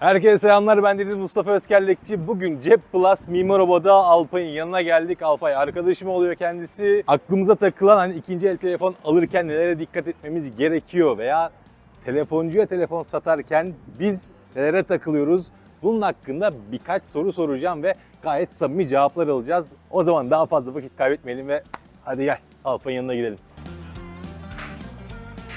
Herkese selamlar ben Deniz Mustafa Özkerlekçi. Bugün Cep Plus Mimar Oba'da Alpay'ın yanına geldik. Alpay arkadaşım oluyor kendisi. Aklımıza takılan hani ikinci el telefon alırken nelere dikkat etmemiz gerekiyor veya telefoncuya telefon satarken biz nelere takılıyoruz? Bunun hakkında birkaç soru soracağım ve gayet samimi cevaplar alacağız. O zaman daha fazla vakit kaybetmeyelim ve hadi gel Alpay'ın yanına gidelim.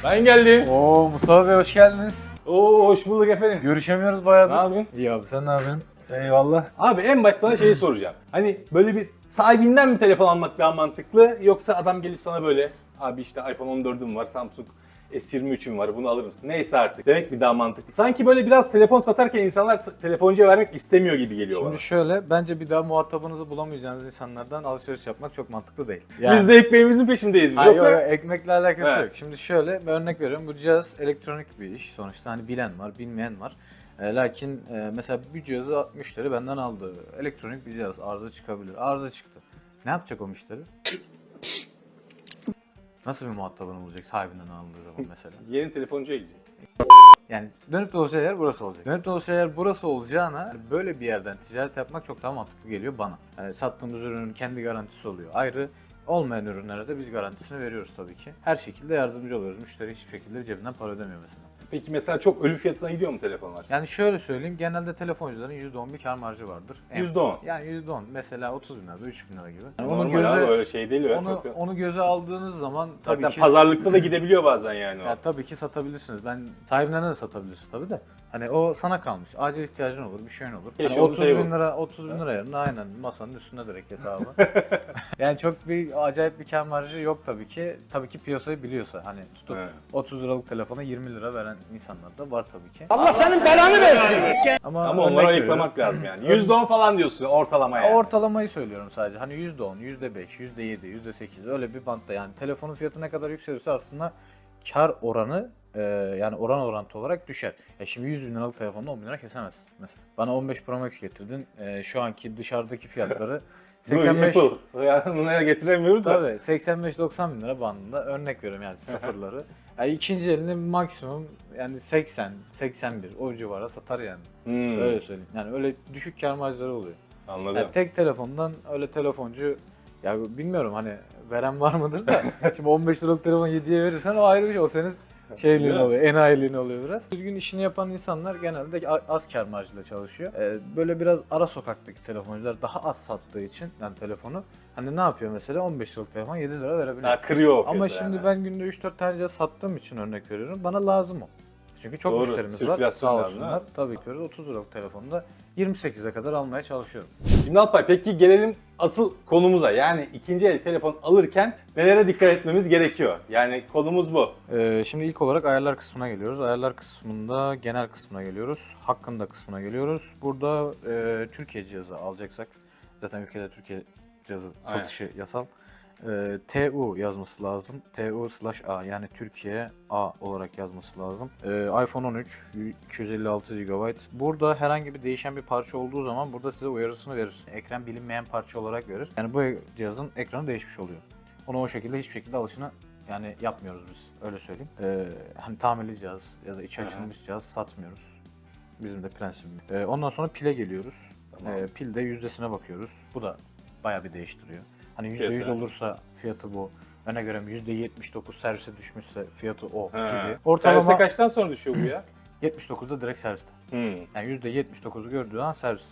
Ben geldim. Oo Mustafa Bey hoş geldiniz. Oo hoş bulduk efendim. Görüşemiyoruz bayağıdır. Ne yapıyorsun? İyi abi sen ne yapıyorsun? Eyvallah. Abi en başta sana şeyi soracağım. Hani böyle bir sahibinden mi telefon almak daha mantıklı yoksa adam gelip sana böyle abi işte iPhone 14'üm var, Samsung S23'üm var bunu alır mısın? Neyse artık. Demek mi daha mantıklı? Sanki böyle biraz telefon satarken insanlar t- telefoncuya vermek istemiyor gibi geliyor Şimdi bana. şöyle bence bir daha muhatabınızı bulamayacağınız insanlardan alışveriş yapmak çok mantıklı değil. Biz de ekmeğimizin peşindeyiz mi? Hayır, Yoksa yok, yok, ekmekle alakası Evet. yok. Şimdi şöyle bir örnek veriyorum. Bu cihaz elektronik bir iş. Sonuçta hani bilen var, bilmeyen var. E, lakin e, mesela bir cihazı müşteri benden aldı. Elektronik bir cihaz. Arıza çıkabilir. Arıza çıktı. Ne yapacak o müşteri? Nasıl bir muhatabını bulacak sahibinden aldığı zaman mesela? yeni telefoncuya gidecek. Yani dönüp dolaşacağı yer burası olacak. Dönüp dolaşacağı yer burası olacağına böyle bir yerden ticaret yapmak çok daha mantıklı geliyor bana. Yani sattığımız ürünün kendi garantisi oluyor. Ayrı olmayan ürünlere de biz garantisini veriyoruz tabii ki. Her şekilde yardımcı oluyoruz. Müşteri hiçbir şekilde cebinden para ödemiyor mesela. Peki mesela çok ölü fiyatına gidiyor mu telefonlar? Yani şöyle söyleyeyim genelde telefoncuların %10 bir kar marjı vardır. En- %10. Yani %10 mesela 30 bin lira 3 bin lira gibi. Yani Normal onu göze, abi öyle şey değil onu, çok... onu göze aldığınız zaman tabii Zaten ki pazarlıkta da gidebiliyor bazen yani o. Ya tabii ki satabilirsiniz. Ben sahibinden de satabilirsiniz tabii de. Hani o sana kalmış. Acil ihtiyacın olur, bir şeyin olur. Hani on the 30 table. bin lira, 30 bin lira yerine aynen masanın üstünde direkt hesabı. yani çok bir acayip bir kar marjı yok tabii ki. Tabii ki piyasayı biliyorsa hani tutup Evet. 30 liralık telefona 20 lira veren insanlar da var tabii ki. Allah senin belanı versin. Ama, Ama örnek onları veriyorum. ayıklamak lazım yani. %10 falan diyorsun ortalama yani. Ortalamayı söylüyorum sadece. Hani %10, %5, %7, %8 öyle bir bantta yani telefonun fiyatı ne kadar yükselirse aslında kar oranı e, yani oran orantı olarak düşer. Ya şimdi 100 bin liralık telefonda 10 bin lira kesemezsin mesela. Bana 15 Pro Max getirdin. E, şu anki dışarıdaki fiyatları 85 Apple. Yani getiremiyoruz da. Tabii 85-90 bin lira bandında örnek veriyorum yani sıfırları. Yani ikinci elini maksimum yani 80, 81 o civara satar yani. Hmm, Öyle söyleyeyim. Yani öyle düşük kar marjları oluyor. Anladım. Yani tek telefondan öyle telefoncu ya bilmiyorum hani veren var mıdır da şimdi 15 liralık telefon 7'ye verirsen o ayrı bir şey. O senin şeyliğin oluyor, enayiliğin oluyor biraz. Düzgün işini yapan insanlar genelde az kar marjıyla çalışıyor. Ee, böyle biraz ara sokaktaki telefoncular daha az sattığı için yani telefonu hani ne yapıyor mesela 15 liralık telefon 7 lira verebiliyor. Daha kırıyor o Ama şimdi yani. ben günde 3-4 tane sattığım için örnek veriyorum. Bana lazım o. Çünkü çok Doğru, müşterimiz var. sirkülasyon Sağ lazım, olsunlar. Tabii ki 30 liralık telefonda 28'e kadar almaya çalışıyorum. Şimdi Alpay peki gelelim asıl konumuza. Yani ikinci el telefon alırken nelere dikkat etmemiz gerekiyor? Yani konumuz bu. Ee, şimdi ilk olarak ayarlar kısmına geliyoruz. Ayarlar kısmında genel kısmına geliyoruz. Hakkında kısmına geliyoruz. Burada e, Türkiye cihazı alacaksak, zaten ülkede Türkiye cihazı Aynen. satışı yasal. E, TU yazması lazım. TU slash A yani Türkiye A olarak yazması lazım. E, iPhone 13 256 GB. Burada herhangi bir değişen bir parça olduğu zaman burada size uyarısını verir. Ekran bilinmeyen parça olarak verir. Yani bu cihazın ekranı değişmiş oluyor. Onu o şekilde hiçbir şekilde alışını yani yapmıyoruz biz öyle söyleyeyim. Ee, hani tamirli cihaz ya da içi açılmış cihaz satmıyoruz. Bizim de prensibimiz. Ee, ondan sonra pile geliyoruz. Tamam. Ee, pilde yüzdesine bakıyoruz. Bu da bayağı bir değiştiriyor. Hani %100 Fiyatı. olursa fiyatı bu. Öne göre %79 servise düşmüşse fiyatı o He. gibi. Ortalama kaçtan sonra düşüyor bu ya? 79'da direkt serviste. Hmm. Yani %79'u gördüğü an servis.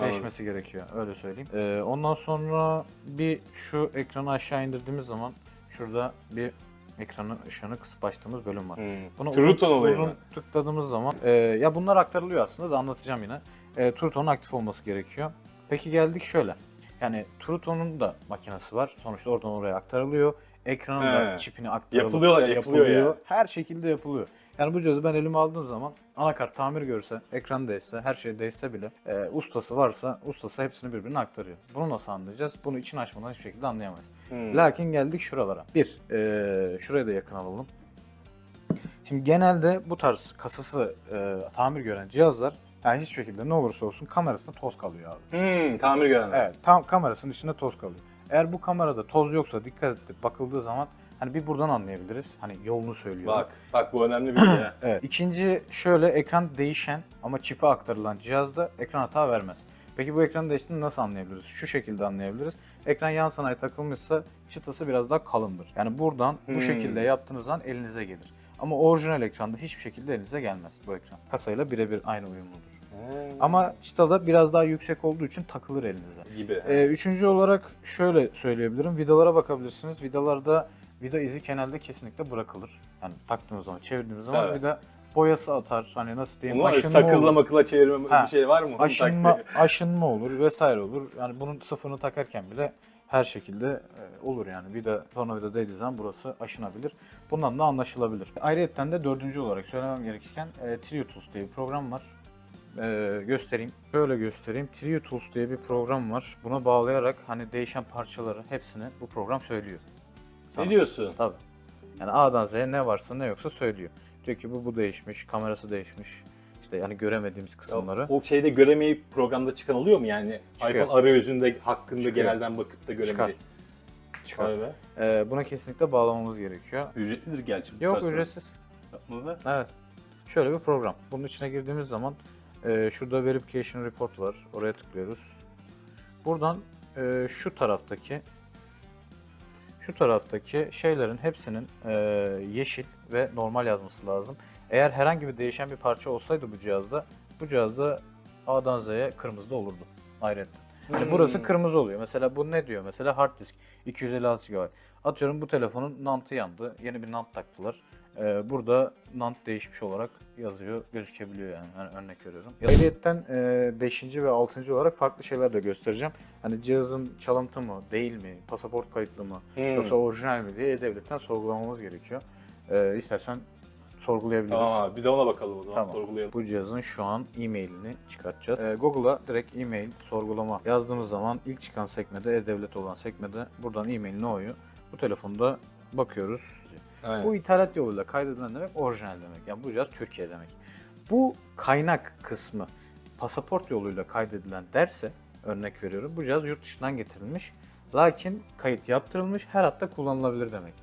Değişmesi gerekiyor öyle söyleyeyim. Ee, ondan sonra bir şu ekranı aşağı indirdiğimiz zaman şurada bir ekranı ışığını kısıp açtığımız bölüm var. Hmm. Bunu True uzun, tone olayı uzun mı? tıkladığımız zaman e, ya bunlar aktarılıyor aslında da anlatacağım yine. E, True Tone'un aktif olması gerekiyor. Peki geldik şöyle. Yani True Tone'un da makinesi var. Sonuçta oradan oraya aktarılıyor. Ekranın da çipini aktarılıyor. Yapılıyor, yapılıyor yani. Her şekilde yapılıyor. Yani bu cihazı ben elime aldığım zaman anakart tamir görse, ekran değişse, her şey değişse bile e, ustası varsa ustası hepsini birbirine aktarıyor. Bunu nasıl anlayacağız? Bunu için açmadan hiçbir şekilde anlayamayız. Hmm. Lakin geldik şuralara. Bir, e, şuraya da yakın alalım. Şimdi genelde bu tarz kasası e, tamir gören cihazlar yani hiçbir şekilde ne olursa olsun kamerasında toz kalıyor abi. Hmm, tamir görenler. Evet, tam kamerasının içinde toz kalıyor. Eğer bu kamerada toz yoksa dikkat edip bakıldığı zaman Hani bir buradan anlayabiliriz. Hani yolunu söylüyor. Bak, bak bu önemli bir şey. Evet. İkinci şöyle ekran değişen ama çipe aktarılan cihazda ekran hata vermez. Peki bu ekran değiştiğini nasıl anlayabiliriz? Şu şekilde anlayabiliriz. Ekran yan sanayi takılmışsa çıtası biraz daha kalındır. Yani buradan bu Hmm. şekilde yaptığınız zaman elinize gelir. Ama orijinal ekranda hiçbir şekilde elinize gelmez bu ekran. Kasayla birebir aynı uyumludur. Ama çıtada biraz daha yüksek olduğu için takılır elinize. gibi. Ee, üçüncü olarak şöyle söyleyebilirim. Vidalara bakabilirsiniz. Vidalarda vida izi genelde kesinlikle bırakılır. Yani taktığınız zaman, çevirdiğiniz zaman Evet. vida boyası atar. Hani nasıl diyeyim? Bunu aşınma sakızla olur. makıla çevirme Ha, bir şey var mı? Aşınma, taktiği? aşınma olur vesaire olur. Yani bunun sıfırını takarken bile her şekilde e, olur yani. Vida, tornavida değdiği zaman burası aşınabilir. Bundan da anlaşılabilir. Ayrıca de dördüncü olarak söylemem gerekirken e, Trio Tools diye bir program var. E, göstereyim. Şöyle göstereyim. Trio Tools diye bir program var. Buna bağlayarak hani değişen parçaları hepsini bu program söylüyor. Ne diyorsun? Tabii. Yani A'dan Z'ye ne varsa ne yoksa söylüyor. Diyor ki bu bu değişmiş, kamerası değişmiş. İşte yani göremediğimiz kısımları. O şeyde göremeyip programda çıkan oluyor mu yani? Çıkıyor. iPhone arayüzünde hakkında Çıkıyor. genelden bakıp da göremeyecek. Çıkar. Vay be. Ee, buna kesinlikle bağlamamız gerekiyor. Ücretlidir gerçi. Yok ücretsiz. programlar. Evet. Şöyle bir program. Bunun içine girdiğimiz zaman e, şurada Verification Report var. Oraya tıklıyoruz. Buradan e, şu taraftaki şu taraftaki şeylerin hepsinin e, yeşil ve normal yazması lazım. Eğer herhangi bir değişen bir parça olsaydı bu cihazda bu cihazda A'dan Z'ye kırmızı olurdu. Ayrıca. Hmm. burası kırmızı oluyor. Mesela bu ne diyor? Mesela hard disk 256 GB. Atıyorum bu telefonun nantı yandı. Yeni bir nant taktılar. Ee, burada nant değişmiş olarak yazıyor, gözükebiliyor yani. Hani örnek veriyorum. Ayrıyeten 5. ve 6. olarak farklı şeyler de göstereceğim. Hani cihazın çalıntı mı, değil mi, pasaport kayıtlı mı, Hmm. yoksa orijinal mi diye devletten sorgulamamız gerekiyor. Ee, istersen sorgulayabiliriz. Abi bir de ona bakalım o zaman Tamam. sorgulayalım. Bu cihazın şu an e-mailini çıkartacağız. Ee, Google'a direkt e-mail sorgulama yazdığımız zaman ilk çıkan sekmede e-devlet olan sekmede buradan e-mail ne oluyor? Bu telefonda bakıyoruz. Aynen. Bu ithalat yoluyla kaydedilen demek orijinal demek. Yani bu cihaz Türkiye demek. Bu kaynak kısmı pasaport yoluyla kaydedilen derse örnek veriyorum bu cihaz yurt dışından getirilmiş. Lakin kayıt yaptırılmış her hatta kullanılabilir demek.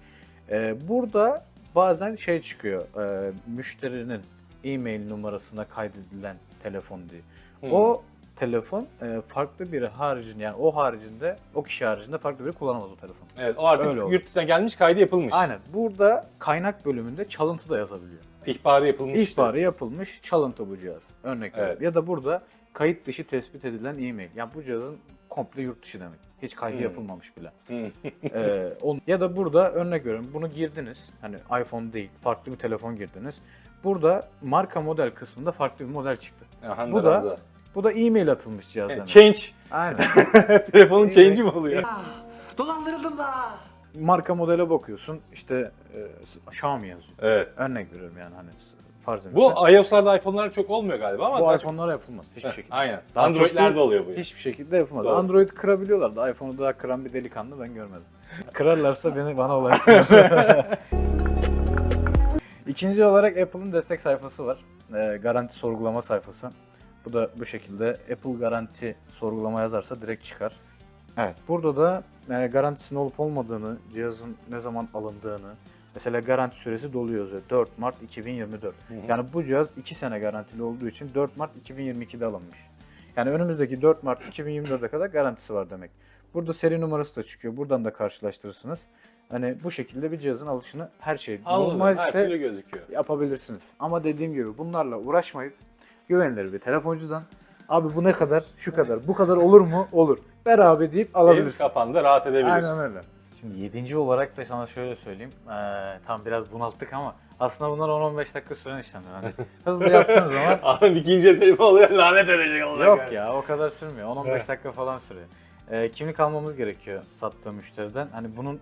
Ee, burada bazen şey çıkıyor e, müşterinin e-mail numarasına kaydedilen telefon diye. Hmm. O telefon e, farklı biri haricinde yani o haricinde o kişi haricinde farklı biri kullanamaz o telefon. Evet o artık Öyle oldu. yurt dışından gelmiş kaydı yapılmış. Aynen. Burada kaynak bölümünde çalıntı da yazabiliyor. İhbarı yapılmış. işte. İhbarı yapılmış çalıntı bu cihaz. Örnek Evet. veriyorum. Ya da burada kayıt dışı tespit edilen e-mail. Yani bu cihazın komple yurt dışı demek. Hiç kaydı Hmm. yapılmamış bile. Hı. Ee, on- ya da burada örnek veriyorum bunu girdiniz. Hani iPhone değil farklı bir telefon girdiniz. Burada marka model kısmında farklı bir model çıktı. Aha, Bu da- Ranza. Bu da e-mail atılmış cihaz demek. change. Aynen. Telefonun change'i mi oluyor? Dolandırıldım da. marka modele bakıyorsun işte e, Xiaomi yazıyor. Evet. Örnek veriyorum yani hani farz Bu edelim. iOS'larda iPhone'larda çok olmuyor galiba ama bu daha çok- iPhone'lara yapılmaz hiçbir Heh, şekilde. Aynen. Daha Android'lerde çok değil, oluyor bu. Hiçbir şekilde yapılmaz. Doğru. Android kırabiliyorlar da iPhone'u daha kıran bir delikanlı ben görmedim. Kırarlarsa beni bana ulaşsınlar. İkinci olarak Apple'ın destek sayfası var. Ee, garanti sorgulama sayfası. Bu da bu şekilde Apple garanti sorgulama yazarsa direkt çıkar. Evet. Burada da e, garantisinin olup olmadığını, cihazın ne zaman alındığını, mesela garanti süresi doluyor yazıyor. 4 Mart 2024. Hı hı. Yani bu cihaz 2 sene garantili olduğu için 4 Mart 2022'de alınmış. Yani önümüzdeki 4 Mart 2024'e kadar garantisi var demek. Burada seri numarası da çıkıyor. Buradan da karşılaştırırsınız. Hani bu şekilde bir cihazın alışını her şey Anladım. normal Her türlü gözüküyor. yapabilirsiniz. Ama dediğim gibi bunlarla uğraşmayıp güvenilir bir telefoncudan abi bu ne kadar? Şu kadar. Bu kadar olur mu? Olur. Ver abi deyip Ev alabilirsin. kapandı rahat edebilirsin. Aynen öyle. Şimdi yedinci olarak da sana şöyle söyleyeyim. Ee, tam biraz bunalttık ama aslında bunlar 10-15 dakika süren işlemler. Hani hızlı yaptığın zaman Adam ikinci telefon oluyor lanet edecek olacak. yok yani. ya o kadar sürmüyor. 10-15 Evet. dakika falan sürüyor. Ee, kimlik almamız gerekiyor sattığı müşteriden. Hani bunun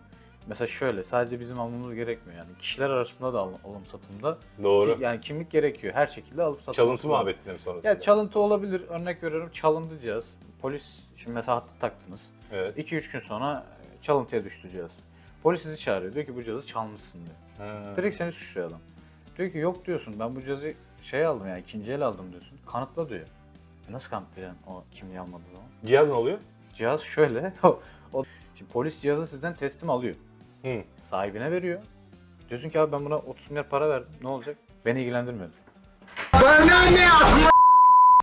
mesela şöyle sadece bizim almamız gerekmiyor yani. Kişiler arasında da al- alım satımda Doğru. yani kimlik gerekiyor. Her şekilde alıp satılması Çalıntı lazım. muhabbetine mi sonrasında? Ya çalıntı olabilir. Örnek veriyorum çalındı cihaz. Polis şimdi mesela hattı taktınız. Evet. 2-3 gün sonra e, çalıntıya düştü cihaz. Polis sizi çağırıyor. Diyor ki bu cihazı çalmışsın diyor. Ha. Direkt seni suçluyor adam. Diyor ki yok diyorsun ben bu cihazı şey aldım yani ikinci el aldım diyorsun. Kanıtla diyor. E nasıl kanıtlayacaksın o kimliği almadığı zaman? Cihaz ne oluyor? Cihaz şöyle. o- şimdi polis cihazı sizden teslim alıyor. Hı. Sahibine veriyor. Diyorsun ki abi ben buna 30 milyar para verdim. Ne olacak? Beni ilgilendirmiyor.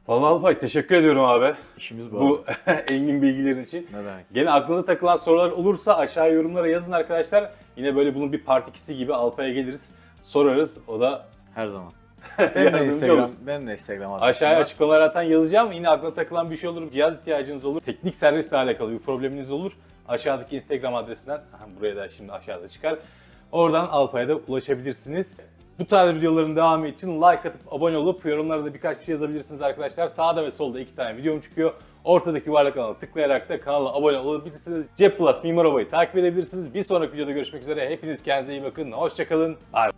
Vallahi Alpay teşekkür ediyorum abi. İşimiz bu. Bu engin bilgilerin için. Ne demek? Gene aklınıza takılan sorular olursa aşağı yorumlara yazın arkadaşlar. Yine böyle bunun bir part 2'si gibi Alpay'a geliriz. Sorarız. O da Her zaman. Benim de yardımcı Instagram, benim de Instagram adresim Aşağıya var. açıklamalara zaten yazacağım. Yine aklına takılan bir şey olur, cihaz ihtiyacınız olur, teknik servisle alakalı bir probleminiz olur. Aşağıdaki Instagram adresinden, buraya da şimdi aşağıda çıkar. Oradan Alpay'a da ulaşabilirsiniz. Bu tarz videoların devamı için like atıp abone olup yorumlara da birkaç bir şey yazabilirsiniz arkadaşlar. Sağda ve solda iki tane videom çıkıyor. Ortadaki yuvarlak alana tıklayarak da kanala abone olabilirsiniz. Cep Plus Mimar Oba'yı takip edebilirsiniz. Bir sonraki videoda görüşmek üzere. Hepiniz kendinize iyi bakın. Hoşçakalın. Bye.